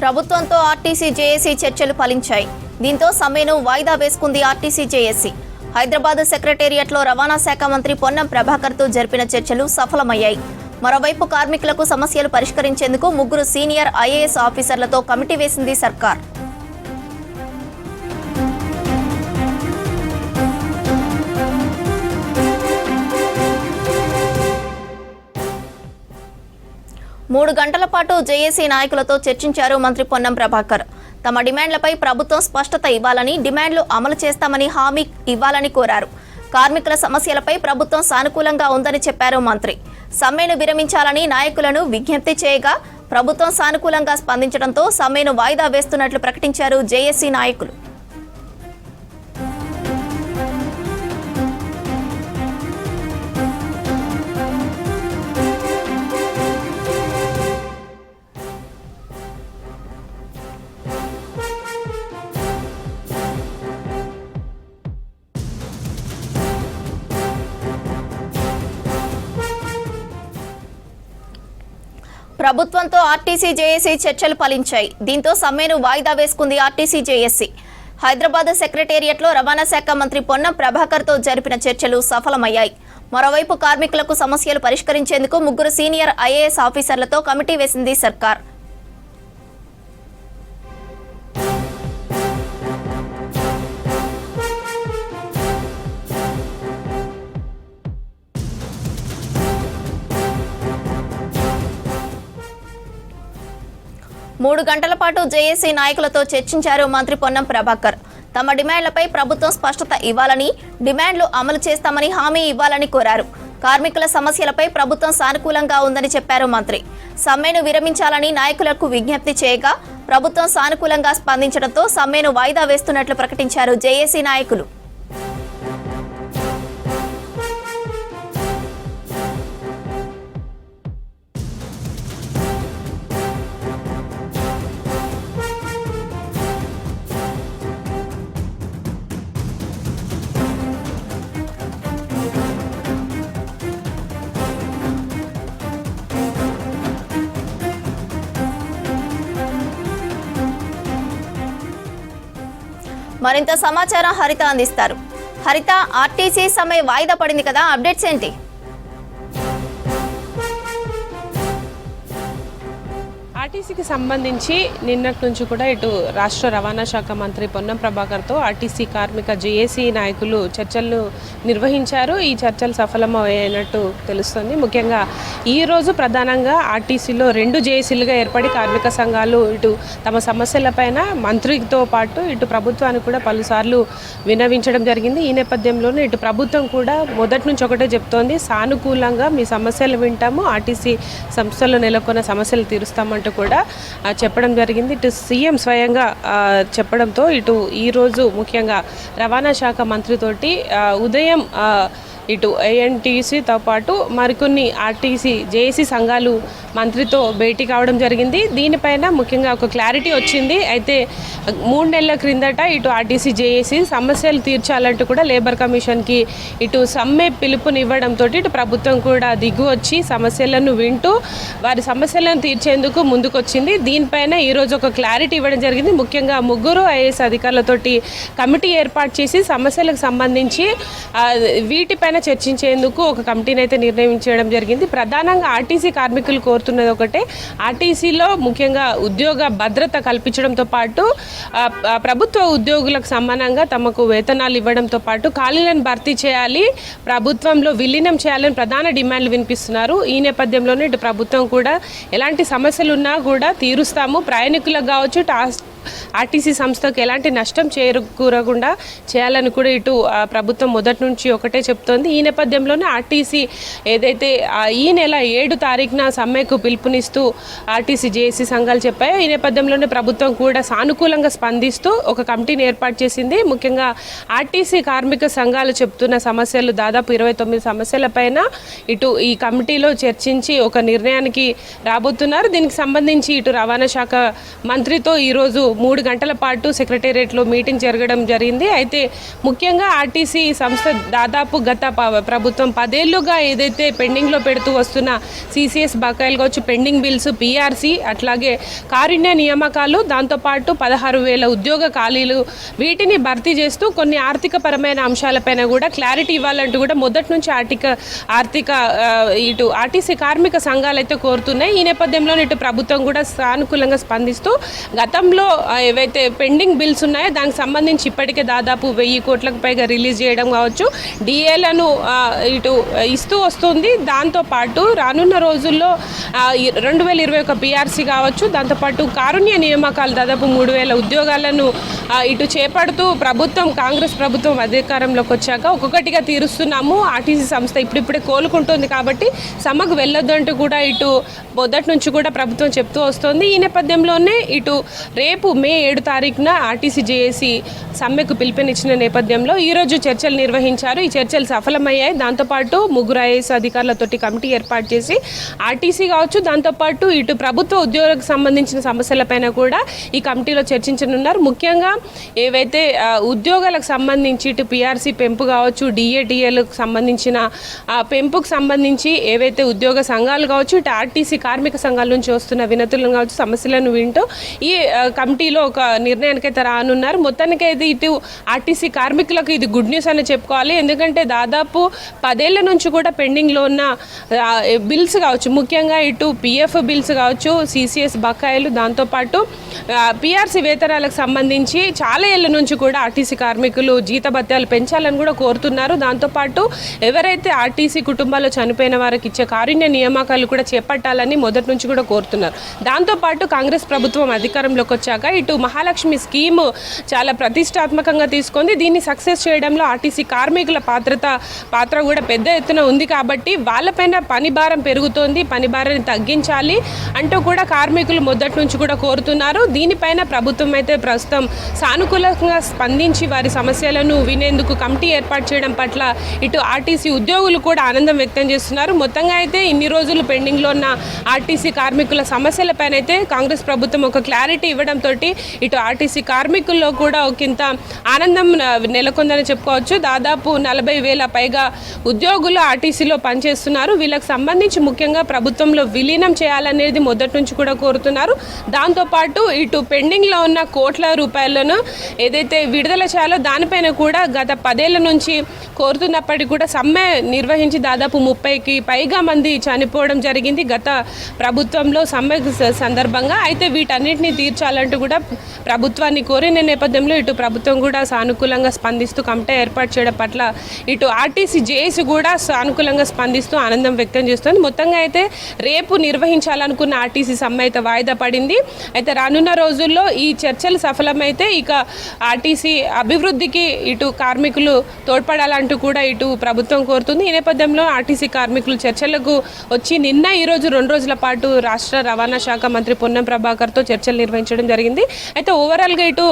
ప్రభుత్వంతో RTC JAC చర్చలు ఫలించాయి. దీంతో సమ్మెను వాయిదా వేసుకుంది ఆర్టీసీ జేఏసీ. హైదరాబాద్ సెక్రటేరియట్లో రవాణా శాఖ మంత్రి పొన్నం ప్రభాకర్తో జరిపిన చర్చలు సఫలమయ్యాయి. మరోవైపు కార్మికులకు సమస్యలు పరిష్కరించేందుకు ముగ్గురు సీనియర్ ఐఏఎస్ ఆఫీసర్లతో కమిటీ వేసింది సర్కార్. మూడు గంటల పాటు జేఏసీ నాయకులతో చర్చించారు మంత్రి పొన్నం ప్రభాకర్. తమ డిమాండ్లపై ప్రభుత్వం స్పష్టత ఇవ్వాలని డిమాండ్లు అమలు చేస్తామని హామీ ఇవ్వాలని కోరారు. కార్మికుల సమస్యలపై ప్రభుత్వం సానుకూలంగా ఉందని చెప్పారు మంత్రి. సమ్మెను విరమించాలని నాయకులను విజ్ఞప్తి చేయగా ప్రభుత్వం సానుకూలంగా స్పందించడంతో సమ్మెను వాయిదా వేస్తున్నట్లు ప్రకటించారు జేఏసీ నాయకులు. ప్రభుత్వంతో ఆర్టీసీ జేఏసీ చర్చలు ఫలించాయి. దీంతో సమ్మెను వాయిదా వేసుకుంది ఆర్టీసీ జేఏసీ. హైదరాబాద్ సెక్రటేరియట్లో రవాణా శాఖ మంత్రి పొన్నం ప్రభాకర్తో జరిపిన చర్చలు సఫలమయ్యాయి. మరోవైపు కార్మికులకు సమస్యలు పరిష్కరించేందుకు ముగ్గురు సీనియర్ ఐఏఎస్ ఆఫీసర్లతో కమిటీ వేసింది సర్కార్. మూడు గంటల పాటు జేఏసీ నాయకులతో చర్చించారు మంత్రి పొన్నం ప్రభాకర్. తమ డిమాండ్లపై ప్రభుత్వం స్పష్టత ఇవ్వాలని డిమాండ్లు అమలు చేస్తామని హామీ ఇవ్వాలని కోరారు. కార్మికుల సమస్యలపై ప్రభుత్వం సానుకూలంగా ఉందని చెప్పారు మంత్రి. సమ్మెను విరమించాలని నాయకులకు విజ్ఞప్తి చేయగా ప్రభుత్వం సానుకూలంగా స్పందించడంతో సమ్మెను వాయిదా వేస్తున్నట్లు ప్రకటించారు జేఏసీ నాయకులు. మరింత సమాచారం హరిత అందిస్తారు. హరిత ఆర్టీసీ సమ్మె వాయిదా పడింది కదా అప్డేట్స్ ఏంటి? ఆర్టీసీకి సంబంధించి నిన్నటి నుంచి కూడా ఇటు రాష్ట్ర రవాణా శాఖ మంత్రి పొన్నం ప్రభాకర్తో ఆర్టీసీ కార్మిక జేఏసీ నాయకులు చర్చలు నిర్వహించారు. ఈ చర్చలు సఫలమైనట్టు తెలుస్తుంది. ముఖ్యంగా ఈ రోజు ప్రధానంగా ఆర్టీసీలో రెండు జేఏసీలుగా ఏర్పడి కార్మిక సంఘాలు ఇటు తమ సమస్యలపైన మంత్రితో పాటు ఇటు ప్రభుత్వానికి కూడా పలుసార్లు వినవించడం జరిగింది. ఈ నేపథ్యంలోనే ఇటు ప్రభుత్వం కూడా మొదటి నుంచి ఒకటే చెప్తోంది. సానుకూలంగా మీ సమస్యలు వింటాము. ఆర్టీసీ సంస్థలో నెలకొన్న సమస్యలు తీరుస్తామంటూ కూడా చెప్పడం జరిగింది. ఇటు సీఎం స్వయంగా చెప్పడంతో ఇటు ఈరోజు ముఖ్యంగా రవాణా శాఖ మంత్రితోటి ఉదయం ఇటు ఏఎన్టీసీతో పాటు మరికొన్ని ఆర్టీసీ జేఏసీ సంఘాలు మంత్రితో భేటీ కావడం జరిగింది. దీనిపైన ముఖ్యంగా ఒక క్లారిటీ వచ్చింది. అయితే మూడు నెలల క్రిందట ఇటు ఆర్టీసీ జేఏసీ సమస్యలు తీర్చాలంటూ కూడా లేబర్ కమిషన్కి ఇటు సమ్మె పిలుపునివ్వడంతో ఇటు ప్రభుత్వం కూడా దిగువచ్చి సమస్యలను వింటూ వారి సమస్యలను తీర్చేందుకు ముందుకొచ్చింది. దీనిపైన ఈరోజు ఒక క్లారిటీ ఇవ్వడం జరిగింది. ముఖ్యంగా ముగ్గురు ఐఏఎస్ అధికారులతోటి కమిటీ ఏర్పాటు చేసి సమస్యలకు సంబంధించి వీటిపైన వీటిపైన చర్చించేందుకు ఒక కమిటీని అయితే నిర్ణయించడం జరిగింది. ప్రధానంగా ఆర్టీసీ కార్మికులు కోరుతున్నది ఒకటే. ఆర్టీసీలో ముఖ్యంగా ఉద్యోగ భద్రత కల్పించడంతో పాటు ప్రభుత్వ ఉద్యోగులకు సమానంగా తమకు వేతనాలు ఇవ్వడంతో పాటు ఖాళీలను భర్తీ చేయాలి ప్రభుత్వంలో విలీనం చేయాలని ప్రధాన డిమాండ్లు వినిపిస్తున్నారు. ఈ నేపథ్యంలోనే ఇటు ప్రభుత్వం కూడా ఎలాంటి సమస్యలు ఉన్నా కూడా తీరుస్తాము. ప్రయాణికులకు కావచ్చు టాస్క్ ఆర్టీసీ సంస్థకు ఎలాంటి నష్టం చేరుకూరకుండా చేయాలని కూడా ఇటు ప్రభుత్వం మొదటి నుంచి ఒకటే చెప్తోంది. ఈ నేపథ్యంలోనే ఆర్టీసీ ఏదైతే ఈ నెల ఏడు తారీఖున సమ్మెకు పిలుపునిస్తూ ఆర్టీసీ జేఏసీ సంఘాలు చెప్పాయో. ఈ నేపథ్యంలోనే ప్రభుత్వం కూడా సానుకూలంగా స్పందిస్తూ ఒక కమిటీని ఏర్పాటు చేసింది. ముఖ్యంగా ఆర్టీసీ కార్మిక సంఘాలు చెప్తున్న సమస్యలు దాదాపు ఇరవై తొమ్మిది సమస్యలపైన ఇటు ఈ కమిటీలో చర్చించి ఒక నిర్ణయానికి రాబోతున్నారు. దీనికి సంబంధించి ఇటు రవాణా శాఖ మంత్రితో ఈరోజు మూడు గంటల పాటు సెక్రటేరియట్లో మీటింగ్ జరగడం జరిగింది. అయితే ముఖ్యంగా ఆర్టీసీ సంస్థ దాదాపు గత ప- ప్రభుత్వం పదేళ్ళుగా ఏదైతే పెండింగ్లో పెడుతూ వస్తున్న సిసిఎస్ బకాయిలు కావచ్చు పెండింగ్ బిల్స్ పీఆర్సీ అట్లాగే కారుణ్య నియామకాలు దాంతోపాటు పదహారు వేల ఉద్యోగ ఖాళీలు వీటిని భర్తీ చేస్తూ కొన్ని ఆర్థిక పరమైన అంశాలపైన కూడా క్లారిటీ ఇవ్వాలంటూ కూడా మొదటి నుంచి ఆర్థిక ఆర్థిక ఇటు ఆర్టీసీ కార్మిక సంఘాలు అయితే కోరుతున్నాయి. ఈ నేపథ్యంలో ఇటు ప్రభుత్వం కూడా సానుకూలంగా స్పందిస్తూ గతంలో ఏవైతే పెండింగ్ బిల్స్ ఉన్నాయో దానికి సంబంధించి ఇప్పటికే దాదాపు వెయ్యి కోట్లకు పైగా రిలీజ్ చేయడం కావచ్చు. డిఏలను ఇటు ఇస్తూ వస్తుంది. దాంతోపాటు రానున్న రోజుల్లో రెండు వేల ఇరవై ఒక బీఆర్సీ కావచ్చు. దాంతోపాటు కారుణ్య నియామకాలు దాదాపు మూడు వేల ఉద్యోగాలను ఇటు చేపడుతూ ప్రభుత్వం కాంగ్రెస్ ప్రభుత్వం అధికారంలోకి వచ్చాక ఒక్కొక్కటిగా తీరుస్తున్నాము. ఆర్టీసీ సంస్థ ఇప్పుడిప్పుడే కోలుకుంటుంది కాబట్టి సమ్మకు వెళ్ళొద్దు అంటూ కూడా ఇటు మొదటి నుంచి కూడా ప్రభుత్వం చెప్తూ వస్తుంది. ఈ నేపథ్యంలోనే ఇటు రేపు మే ఏడు తారీఖున ఆర్టీసీ జేఏసీ సమ్మెకు పిలుపునిచ్చిన నేపథ్యంలో ఈరోజు చర్చలు నిర్వహించారు. ఈ చర్చలు సఫలమయ్యాయి. దాంతోపాటు ముగ్గురు ఐఏఎస్ అధికారులతోటి కమిటీ ఏర్పాటు చేసి ఆర్టీసీ కావచ్చు దాంతోపాటు ఇటు ప్రభుత్వ ఉద్యోగులకు సంబంధించిన సమస్యలపైన కూడా ఈ కమిటీలో చర్చించనున్నారు. ముఖ్యంగా ఏవైతే ఉద్యోగాలకు సంబంధించి ఇటు పిఆర్సీ పెంపు కావచ్చు డిఏడిఏలకు సంబంధించిన పెంపుకు సంబంధించి ఏవైతే ఉద్యోగ సంఘాలు కావచ్చు ఇటు ఆర్టీసీ కార్మిక సంఘాల నుంచి వస్తున్న వినతులను కావచ్చు సమస్యలను వింటూ ఈ కమిటీలో ఒక నిర్ణయానికైతే రానున్నారు. మొత్తానికైతే ఇటు ఆర్టీసీ కార్మికులకు ఇది గుడ్ న్యూస్ అని చెప్పుకోవాలి. ఎందుకంటే దాదాపు పదేళ్ళ నుంచి కూడా పెండింగ్లో ఉన్న బిల్స్ కావచ్చు ముఖ్యంగా ఇటు పిఎఫ్ బిల్స్ కావచ్చు సిసిఎస్ బకాయిలు దాంతోపాటు పిఆర్సీ వేతనాలకు సంబంధించి చాలా ఏళ్ళ నుంచి కూడా ఆర్టీసీ కార్మికులు జీతభత్యాలు పెంచాలని కూడా కోరుతున్నారు. దాంతోపాటు ఎవరైతే ఆర్టీసీ కుటుంబాల్లో చనిపోయిన వారికి ఇచ్చే కారుణ్య నియామకాలు కూడా చేపట్టాలని మొదటి నుంచి కూడా కోరుతున్నారు. దాంతోపాటు కాంగ్రెస్ ప్రభుత్వం అధికారంలోకి వచ్చాక ఇటు మహాలక్ష్మి స్కీము చాలా ప్రతిష్టాత్మకంగా తీసుకుంది. దీన్ని సక్సెస్ చేయడంలో ఆర్టీసీ కార్మికుల పాత్రత పాత్ర కూడా పెద్ద ఎత్తున ఉంది కాబట్టి వాళ్ళపైన పని భారం పెరుగుతోంది. పని భారాన్ని తగ్గించాలి అంటూ కూడా కార్మికులు మొదటి నుంచి కూడా కోరుతున్నారు. దీనిపైన ప్రభుత్వం అయితే ప్రస్తుతం సానుకూలంగా స్పందించి వారి సమస్యలను వినేందుకు కమిటీ ఏర్పాటు చేయడం పట్ల ఇటు ఆర్టీసీ ఉద్యోగులు కూడా ఆనందం వ్యక్తం చేస్తున్నారు. మొత్తంగా అయితే ఇన్ని రోజులు పెండింగ్లో ఉన్న ఆర్టీసీ కార్మికుల సమస్యలపైన అయితే కాంగ్రెస్ ప్రభుత్వం ఒక క్లారిటీ ఇవ్వడంతో ఇటు ఆర్టీసీ కార్మికుల్లో కూడా ఒకంత ఆనందం నెలకొందని చెప్పుకోవచ్చు. దాదాపు నలభై వేల పైగా ఉద్యోగులు ఆర్టీసీలో పనిచేస్తున్నారు. వీళ్ళకి సంబంధించి ముఖ్యంగా ప్రభుత్వంలో విలీనం చేయాలనేది మొదటి నుంచి కూడా కోరుతున్నారు. దాంతోపాటు ఇటు పెండింగ్లో ఉన్న కోట్ల రూపాయలను ఏదైతే విడుదల చేయాలో దానిపైన కూడా గత పదేళ్ళ నుంచి కోరుతున్నప్పటికీ కూడా సమ్మె నిర్వహించి దాదాపు ముప్పైకి పైగా మంది చనిపోవడం జరిగింది గత ప్రభుత్వంలో సమ్మె సందర్భంగా. అయితే వీటన్నిటిని తీర్చాలంటూ కూడా ప్రభుత్వాన్ని కోరిన నేపథ్యంలో ఇటు ప్రభుత్వం కూడా సానుకూలంగా స్పందిస్తూ కమిటీ ఏర్పాటు చేయడం పట్ల ఇటు ఆర్టీసీ జేఏసీ కూడా సానుకూలంగా స్పందిస్తూ ఆనందం వ్యక్తం చేస్తుంది. మొత్తంగా అయితే రేపు నిర్వహించాలనుకున్న ఆర్టీసీ సమ్మె అయితే వాయిదా పడింది. అయితే రానున్న రోజుల్లో ఈ చర్చలు సఫలమైతే ఇక ఆర్టీసీ అభివృద్ధికి ఇటు కార్మికులు తోడ్పడాలంటూ కూడా ఇటు ప్రభుత్వం కోరుతుంది. ఈ నేపథ్యంలో ఆర్టీసీ కార్మికులు చర్చలకు వచ్చి నిన్న ఈ రోజు రెండు రోజుల పాటు రాష్ట్ర రవాణా శాఖ మంత్రి పొన్నం ప్రభాకర్తో చర్చలు నిర్వహించడం జరిగింది. అయితే ఓవరాల్గా ఇటు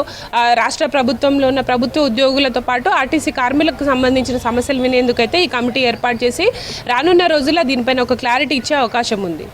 రాష్ట్ర ప్రభుత్వంలో ఉన్న ప్రభుత్వ ఉద్యోగులతో పాటు ఆర్టీసీ కార్మికులకు సంబంధించిన సమస్యలు వినేందుకైతే ఈ కమిటీ ఏర్పాటు చేసి రానున్న రోజుల్లో దీనిపైన ఒక క్లారిటీ ఇచ్చే అవకాశం ఉంది.